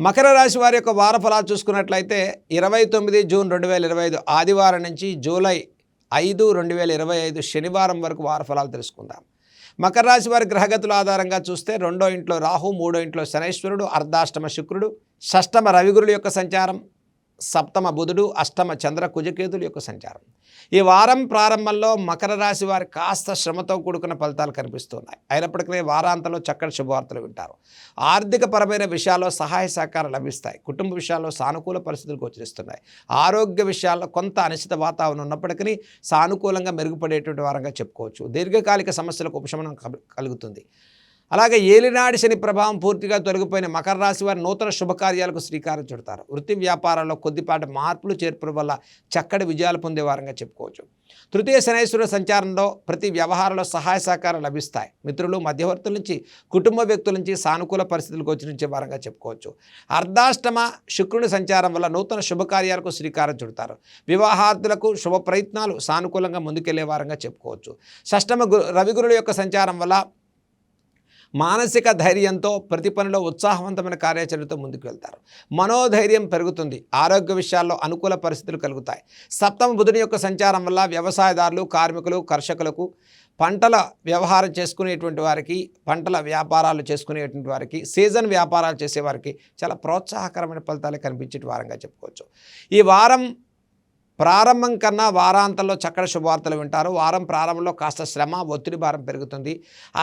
మకర రాశి వారి యొక్క వార ఫలాలు చూసుకున్నట్లయితే ఇరవై తొమ్మిది జూన్ రెండు వేల ఇరవై ఐదు ఆదివారం నుంచి జూలై ఐదు రెండు వేల ఇరవై ఐదు శనివారం వరకు వార ఫలాలు తెలుసుకుందాం. మకర రాశి వారి గ్రహగతుల ఆధారంగా చూస్తే రెండో ఇంట్లో రాహు మూడో ఇంట్లో శనైశ్వరుడు అర్ధాష్టమ శుక్రుడు షష్టమ రవిగురుల యొక్క సంచారం సప్తమ బుధుడు అష్టమ చంద్ర కుజకేతుల యొక్క సంచారం. ఈ వారం ప్రారంభంలో మకర రాశి వారి కాస్త శ్రమతో కూడుకున్న ఫలితాలు కనిపిస్తున్నాయి. అయినప్పటికీ వారాంతంలో చక్కటి శుభవార్తలు వింటారు. ఆర్థికపరమైన విషయాల్లో సహాయ సహకారం లభిస్తాయి. కుటుంబ విషయాల్లో సానుకూల పరిస్థితులు గోచరిస్తున్నాయి. ఆరోగ్య విషయాల్లో కొంత అనిశ్చిత వాతావరణం ఉన్నప్పటికీ సానుకూలంగా మెరుగుపడేటువంటి వారంగా చెప్పుకోవచ్చు. దీర్ఘకాలిక సమస్యలకు ఉపశమనం కలు- కలుగుతుంది. అలాగే ఏలినాడి శని ప్రభావం పూర్తిగా తొలగిపోయిన మకర రాశి వారి నూతన శుభకార్యాలకు శ్రీకారం చుడతారు. వృత్తి వ్యాపారాల్లో కొద్దిపాటి మార్పులు చేర్పుల వల్ల చక్కటి విజయాలు పొందే వారంగా చెప్పుకోవచ్చు. తృతీయ శనేశ్వర సంచారంలో ప్రతి వ్యవహారంలో సహాయ సహకారం లభిస్తాయి. మిత్రులు మధ్యవర్తుల నుంచి కుటుంబ వ్యక్తుల నుంచి సానుకూల పరిస్థితులు గోచరించే వారంగా చెప్పుకోవచ్చు. అర్ధాష్టమ శుక్రుని సంచారం వల్ల నూతన శుభకార్యాలకు శ్రీకారం చుడతారు. వివాహార్థులకు శుభ ప్రయత్నాలు సానుకూలంగా ముందుకెళ్ళే వారంగా చెప్పుకోవచ్చు. షష్టమ గు రవిగురుల యొక్క సంచారం వల్ల మానసిక ధైర్యంతో ప్రతి పనిలో ఉత్సాహవంతమైన కార్యాచరణతో ముందుకు వెళ్తారు మనోధైర్యం పెరుగుతుంది. ఆరోగ్య విషయాల్లో అనుకూల పరిస్థితులు కలుగుతాయి. సప్తమ బుధుని యొక్క సంచారం వల్ల వ్యవసాయదారులు కార్మికులు కర్షకులకు పంటల వ్యవహారం చేసుకునేటువంటి వారికి పంటల వ్యాపారాలు చేసుకునేటువంటి వారికి సీజన్ వ్యాపారాలు చేసేవారికి చాలా ప్రోత్సాహకరమైన ఫలితాలు కనిపించే వారంగా చెప్పుకోవచ్చు. ఈ వారం ప్రారంభం కన్నా వారాంతంలో చక్కటి శుభవార్తలు వింటారు. వారం ప్రారంభంలో కాస్త శ్రమ ఒత్తిడి భారం పెరుగుతుంది.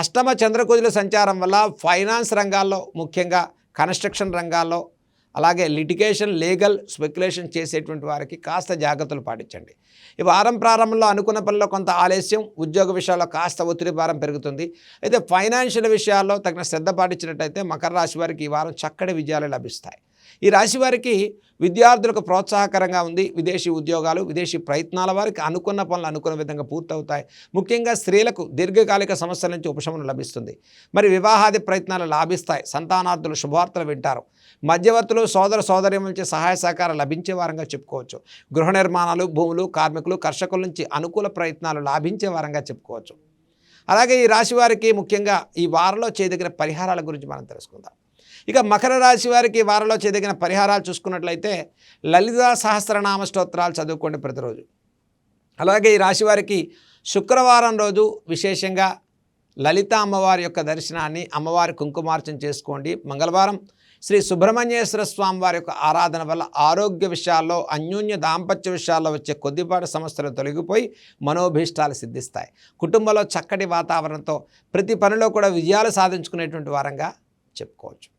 అష్టమ చంద్రకుజుల సంచారం వల్ల ఫైనాన్స్ రంగాల్లో ముఖ్యంగా కన్స్ట్రక్షన్ రంగాల్లో అలాగే లిటిగేషన్ లీగల్ స్పెక్యులేషన్ చేసేటువంటి వారికి కాస్త జాగ్రత్తలు పాటించండి. ఈ వారం ప్రారంభంలో అనుకున్న పనిలో కొంత ఆలస్యం ఉద్యోగ విషయాల్లో కాస్త ఒత్తిడి భారం పెరుగుతుంది. అయితే ఫైనాన్షియల్ విషయాల్లో తగిన శ్రద్ధ పాటించినట్టయితే మకర రాశి వారికి ఈ వారం చక్కటి విజయాలు లభిస్తాయి. ఈ రాశి వారికి విద్యార్థులకు ప్రోత్సాహకరంగా ఉంది. విదేశీ ఉద్యోగాలు విదేశీ ప్రయత్నాల వారికి అనుకున్న పనులు అనుకున్న విధంగా పూర్తవుతాయి. ముఖ్యంగా స్త్రీలకు దీర్ఘకాలిక సమస్యల నుంచి ఉపశమనం లభిస్తుంది. మరి వివాహాది ప్రయత్నాలు లాభిస్తాయి. సంతానార్థులు శుభవార్తలు వింటారు. మధ్యవర్తులు సోదర సోదరి నుంచి సహాయ సహకారం లభించే వారంగా చెప్పుకోవచ్చు. గృహ నిర్మాణాలు భూములు కార్మికులు కర్షకుల నుంచి అనుకూల ప్రయత్నాలు లాభించే వారంగా చెప్పుకోవచ్చు. అలాగే ఈ రాశి వారికి ముఖ్యంగా ఈ వారంలో చేయదగిన పరిహారాల గురించి మనం తెలుసుకుందాం. ఇక మకర రాశి వారికి వారలో వారంలో చేయదగిన పరిహారాలు చూసుకున్నట్లయితే లలితా సహస్రనామ స్తోత్రాలు చదువుకోండి ప్రతిరోజు. అలాగే ఈ రాశి వారికి శుక్రవారం రోజు విశేషంగా లలిత అమ్మవారి యొక్క దర్శనాన్ని అమ్మవారి కుంకుమార్చన చేసుకోండి. మంగళవారం శ్రీ సుబ్రహ్మణ్యేశ్వర స్వామి వారి యొక్క ఆరాధన వల్ల ఆరోగ్య విషయాల్లో అన్యోన్య దాంపత్య విషయాల్లో వచ్చే కొద్దిపాటి సమస్యలు తొలగిపోయి మనోభీష్టాలు సిద్ధిస్తాయి. కుటుంబంలో చక్కటి వాతావరణంతో ప్రతి పనిలో కూడా విజయాలు సాధించుకునేటువంటి వారంగా చెప్పుకోవచ్చు.